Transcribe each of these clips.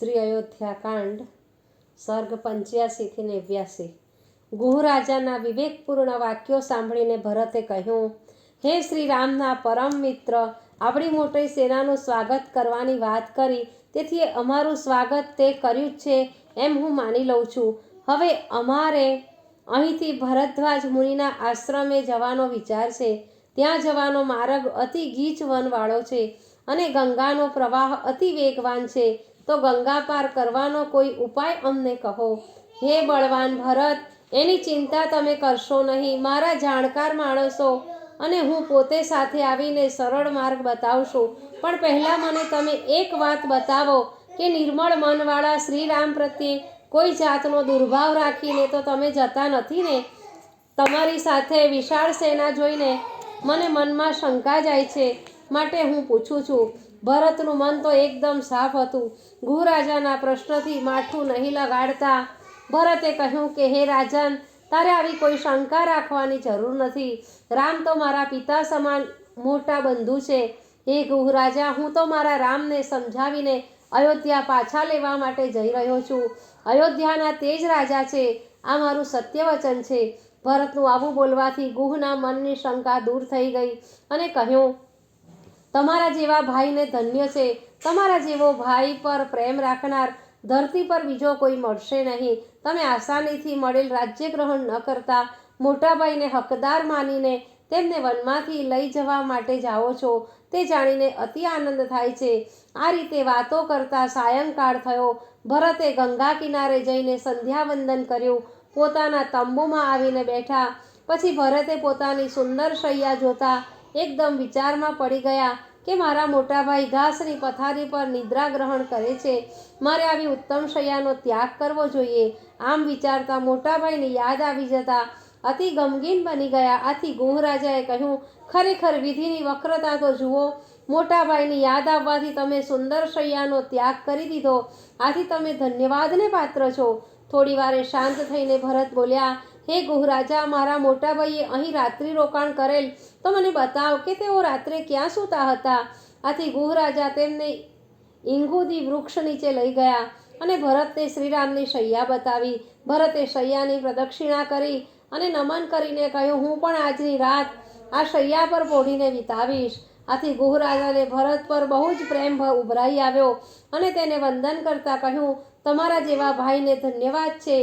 શ્રી અયોધ્યા કાંડ, સર્ગ પંચ્યાસીથી નેવ્યાસી. ગુહ રાજાના વિવેકપૂર્ણ વાક્યો સાંભળીને ભરતે કહ્યું, હે શ્રી રામના પરમ મિત્ર, આપણી મોટી સેનાનું સ્વાગત કરવાની વાત કરી, તેથી અમારું સ્વાગત તે કર્યું જ છે એમ હું માની લઉં છું. હવે અમારે અહીંથી ભરદ્વાજ મુનિના આશ્રમે જવાનો વિચાર છે. ત્યાં જવાનો માર્ગ અતિ ગીચ વનવાળો છે અને ગંગાનો પ્રવાહ અતિ વેગવાન છે. તો ગંગા પાર કરવાનો કોઈ ઉપાય અમને કહો. હે બળવાન ભરત, એની ચિંતા તમે કરશો નહીં. મારા જાણકાર માણસો અને હું પોતે સાથે આવીને સરળ માર્ગ બતાવશું. પણ પહેલાં મને તમે એક વાત બતાવો કે નિર્મળ મનવાળા શ્રીરામ પ્રત્યે કોઈ જાતનો દુર્ભાવ રાખીને તો તમે જતા નથી ને? તમારી સાથે વિશાળ સેના જોઈને મને મનમાં શંકા જાય છે. માટે હું પૂછું છું ભરતનું મન તો એકદમ સાફ હતું. ગુહ રાજાના પ્રશ્નથી માથું નહીં લગાડતા ભરતે કહ્યું કે, હે રાજન, તારે આવી કોઈ શંકા રાખવાની જરૂર નથી. રામ તો મારા પિતા સમાન મોટા બંધુ છે. હે ગુહ રાજા હું તો મારા રામને સમજાવીને અયોધ્યા પાછા લેવા માટે જઈ રહ્યો છું. અયોધ્યાના તે જ રાજા છે. આ મારું સત્ય વચન છે. ભરતનું આવું બોલવાથી ગુહના મનની શંકા દૂર થઈ ગઈ અને કહ્યું તમારા જેવા ભાઈને ધન્ય છે. તમારા જેવો ભાઈ પર પ્રેમ રાખનાર, ધરતી પર બીજો કોઈ મળશે નહીં. તમે આસાનીથી મળેલ રાજ્ય ગ્રહણ ન કરતા, મોટાભાઈને હકદાર માનીને તેમને વનમાંથી લઈ જવા માટે જાઓ છો. તે જાણીને અતિ આનંદ થાય છે. આ રીતે વાતો કરતા સાયંકાળ થયો. ભરતે ગંગા કિનારે જઈને સંધ્યાવંદન કર્યું. પોતાના તંબુમાં આવીને બેઠા. પછી ભરતે પોતાની સુંદર શૈયા જોતા એકદમ વિચારમાં પડી ગયા કે મારા મોટાભાઈ ઘાસની પથારી પર નિદ્રા ગ્રહણ કરે છે. મારે આવી ઉત્તમ શૈયાનો ત્યાગ કરવો જોઈએ. આમ વિચારતા મોટાભાઈને યાદ આવી જતા અતિ ગમગીન બની ગયા. આથી ગોહરાજાએ કહ્યું, ખરેખર વિધિની વક્રતા તો જુઓ. મોટાભાઈની યાદ આવવાથી તમે સુંદર શૈયાનો ત્યાગ કરી દીધો. આથી તમે ધન્યવાદને પાત્ર છો. થોડી વારે શાંત થઈને ભરત બોલ્યા હે ગુહરાજા, મારા મોટાભાઈએ અહીં રાત્રિ રોકાણ કરેલ. તો મને બતાવ કે તેઓ રાત્રે ક્યાં સૂતા હતા? આથી ગુહરાજા તેમને ઇંગુદી વૃક્ષ નીચે લઈ ગયા અને ભરતને શ્રીરામની શૈયા બતાવી. ભરતે શૈયાની પ્રદક્ષિણા કરી અને નમન કરીને કહ્યું, હું પણ આજની રાત આ શૈયા પર પોઢીને વિતાવીશ. આથી ગુહરાજાને ભરત પર બહુ જ પ્રેમ ઉભરાઈ આવ્યો અને તેને વંદન કરતા કહ્યું, તમારા જેવા ભાઈને ધન્યવાદ છે.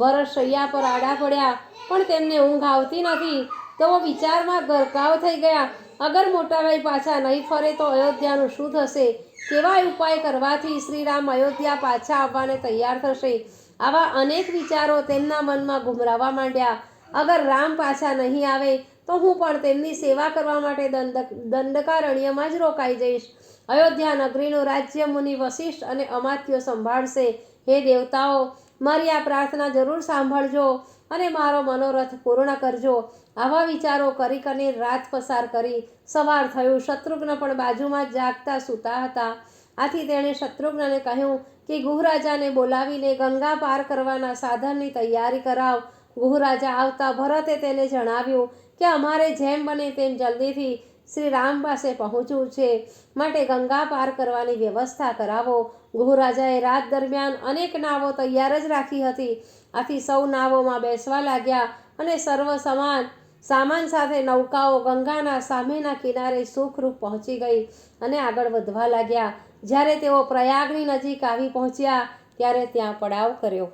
ભરત શૈયા પર આડા પડ્યા, પણ તેમને ઊંઘ આવતી નથી. તો વિચારમાં ગરકાવ થઈ ગયા. અગર મોટાભાઈ પાછા નહીં ફરે તો અયોધ્યાનું શું થશે? કેવા ઉપાય કરવાથી શ્રીરામ અયોધ્યા પાછા આવવાને તૈયાર થશે. આવા અનેક વિચારો તેમના મનમાં ગુમરાવા માંડ્યા. અગર રામ પાછા નહીં આવે, તો હું પણ તેમની સેવા કરવા માટે દંડ, દંડકારણ્યમાં જ રોકાઈ જઈશ. અયોધ્યા નગરીનું રાજ્ય મુનિ વશિષ્ઠ અને અમાત્યો સંભાળશે. હે દેવતાઓ મારી આ પ્રાર્થના જરૂર સાંભળજો અને મારો મનોરથ પૂર્ણ કરજો. આવા વિચારો કરી કરીને રાત પસાર કરી સવાર થયું, શત્રુઘ્ન પણ બાજુમાં જાગતા સૂતા હતા. આથી તેણે શત્રુઘ્નને કહ્યું કે, ગુહરાજાને બોલાવીને ગંગા પાર કરવાના સાધનની તૈયારી કરાવ. ગુહરાજા આવતા ભરતે તેને જણાવ્યું કે, અમારે જેમ બને તેમ જલ્દીથી શ્રી રામ પાસે પહોંચવું છે. માટે ગંગા પાર કરવાની વ્યવસ્થા કરાવો. ગુહરાજાએ રાત દરમિયાન અનેક નાવો તૈયાર જ રાખી હતી. આથી સૌ નાવોમાં બેસવા લાગ્યા અને સર્વ સમાન, સામાન સાથે નૌકાઓ ગંગાના સામેના કિનારે સુખરૂપ પહોંચી ગઈ અને આગળ વધવા લાગ્યા. જ્યારે તેઓ પ્રયાગની નજીક આવી પહોંચ્યા, ત્યારે ત્યાં પડાવ કર્યો.